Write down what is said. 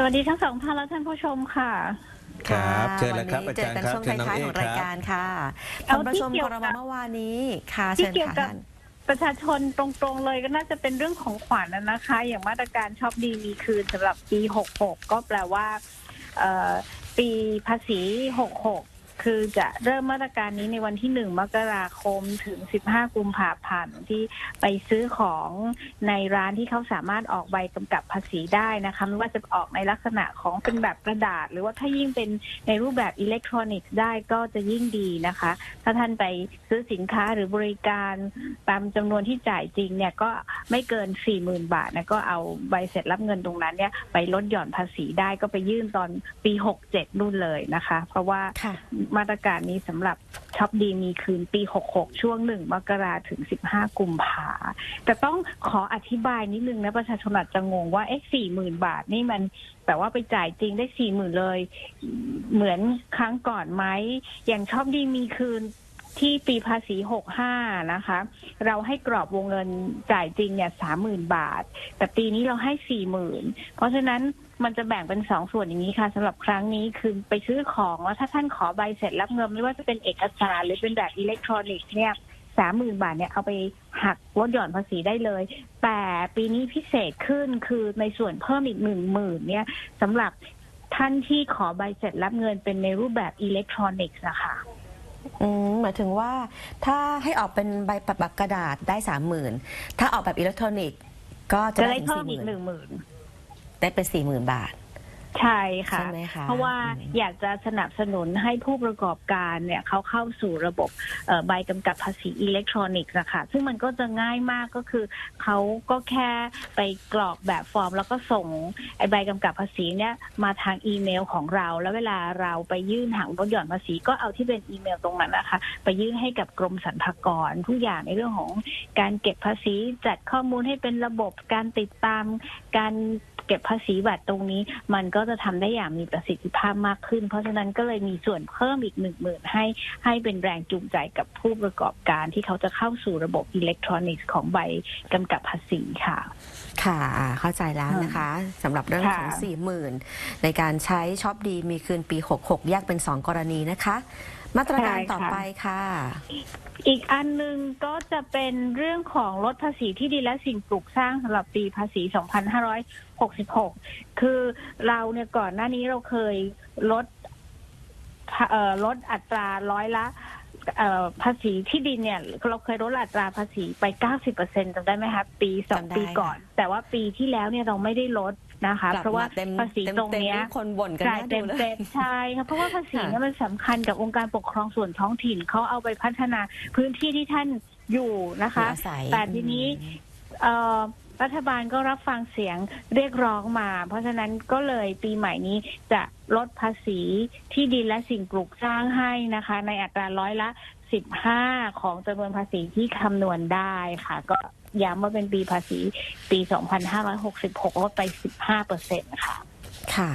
สวัสดีทั้งสองท่านและท่านผู้ชมค่ะ ครับะเชิญเลยครับวันนี้เจอกันอาจารย์ครับช่วงเชิญน้องท้ายเอๆของครับรายการค่ะเอาทำประชุมที่เกี่คยวรกับ มเมื่อวานนี้ค่ะที่เชิญเกี่ยวค่ะกับท่าน ประชาชนตรงๆเลยก็น่าจะเป็นเรื่องของขวัญนะนะคะ อย่างมาตรการชอบดีมีคืนสำหรับปี 66 ก็แปลว่าเอ่อปีภาษี 66 คือจะเริ่มมาตรการนี้ในวันที่1มกราคมถึง15กุมภาพันธ์ที่ไปซื้อของในร้านที่เขาสามารถออกใบกำกับภาษีได้นะคะไม่ว่าจะออกในลักษณะของเป็นแบบกระดาษ หรือว่าถ้ายิ่งเป็นในรูปแบบอิเล็กทรอนิกส์ได้ก็จะยิ่งดีนะคะ ถ้าท่านไปซื้อสินค้าหรือบริการตามจำนวนที่จ่ายจริงเนี่ยก็ไม่เกิน40,000บาทนะก็เอาใบเสร็จรับเงินตรงนั้นเนี่ยไปลดหย่อนภาษีได้ก็ไปยื่นตอนปี67นู่นเลยนะคะ เพราะว่ามาตรการนี้สำหรับช็อปดีมีคืนปี 66 ช่วง1มกราถึง 15 กุมภาแต่ต้องขออธิบายนิดนึงนะ ประชาชนอาจจะงงว่าเอ๊ะ40,000 บาทนี่มันแต่ว่าไปจ่ายจริงได้ 40,000 เลย เหมือนครั้งก่อนไหมอย่างช็อปดีมีคืน ที่ปีภาษี 65 นะคะ เราให้กรอบวงเงินจ่ายจริงเนี่ย30,000 บาท แต่ปีนี้เราให้ 40,000 เพราะฉะนั้นมันจะแบ่งเป็นสองส่วนอย่างนี้ค่ะสำหรับครั้งนี้คือไปซื้อของแล้วถ้าท่านขอใบเสร็จรับเงินไม่ว่าจะเป็นเอกสารหรือเป็นแบบอิเล็กทรอนิกส์เนี่ยสามหมื่นบาทเนี่ยเอาไปหักลดหย่อนภาษีได้เลย แต่ปีนี้พิเศษขึ้นคือในส่วนเพิ่มอีกหนึ่งหมื่นเนี่ยสำหรับท่านที่ขอใบเสร็จรับเงินเป็นในรูปแบบอิเล็กทรอนิกส์นะคะ อืมหมายถึงว่าถ้าให้ออกเป็นใบแบบกระดาษได้สามหมื่นถ้าออกแบบอิเล็กทรอนิกส์ก็จะจะได้ได้ถึงเพิ่มสี่หอีมื่กนหนึ่งหมื่น ได้เป็นสี่หมื่นบาท ใช่ค่ะ ใช่ไหมคะเพราะว่าอืมอยากจะสนับสนุนให้ผู้ประกอบการเนี่ยเขาเข้าสู่ระบบเอ่อใบกำกับภาษีอิเล็กทรอนิกส์นะคะซึ่งมันก็จะง่ายมากก็คือเขาก็แค่ไปกรอกแบบฟอร์ม แล้วก็ส่งไอใบกำกับภาษีเนี่ยมาทางอีเมลของเรา แล้วเวลาเราไปยื่นหักลดหย่อนภาษีก็เอาที่เป็นอีเมลตรงนั้นนะคะ ไปยื่นให้กับกรมสรรพากรทุกอย่างในเรื่องของการเก็บภาษีจัดข้อมูลให้เป็นระบบการติดตามการเก็บภาษีบัตรตรงนี้มันก็จะทำได้อย่างมีประสิทธิภาพมากขึ้น เพราะฉะนั้นก็เลยมีส่วนเพิ่มอีกหนึ่งหมื่นให้ให้เป็นแรงจูงใจกับผู้ประกอบการที่เขาจะเข้าสู่ระบบอิเล็กทรอนิกส์ของใบกำกับภาษีค่ะ ค่ะอ่าเข้าใจแล้วนะคะสำหรับเรื่องของค่ะสี่หมื่นในการใช้ช็อปดีมีคืนปี 66 แยกเป็น 2 กรณีนะคะ มาตรการต่อไปค่ะ อีกอันหนึ่งก็จะเป็นเรื่องของลดภาษีที่ดินและสิ่งปลูกสร้างสำหรับปีภาษี 2566 คือเราเนี่ยก่อนหน้านี้เราเคยลดลดอัตราร้อยละภาษีที่ดินเนี่ย เราเคยลดอัตราภาษีไป 90%จำได้ไหมคะปีสองปีก่อน แต่ว่าปีที่แล้วเนี่ยเราไม่ได้ลด นะคะกลับเพราะว่ามาเต็มภาษีเต็มตรงเต็มเนี้ยที่คนบ่นกันจ่ายน่าเต็ดูมเลยเต็มใช่ค่ะเพราะว่าภาษีเนี่ยมันสำคัญกับองค์การปกครองส่วนท้องถิ่นเขาเอาไปพัฒนาพื้นที่ที่ท่านอยู่นะคะอยู่อาศัยแต่ทีนี้เอ่อรัฐบาลก็รับฟังเสียงเรียกร้องมา เพราะฉะนั้นก็เลยปีใหม่นี้จะลดภาษีที่ดินและสิ่งปลูกสร้างให้นะคะ ในอัตราร้อยละ15ของจำนวนภาษีที่คำนวณได้ค่ะ ก็ย้ำว่าเป็นปีภาษีปี 2566ลดไป 15เปอร์เซ็นต์ค่ะ ค่ะ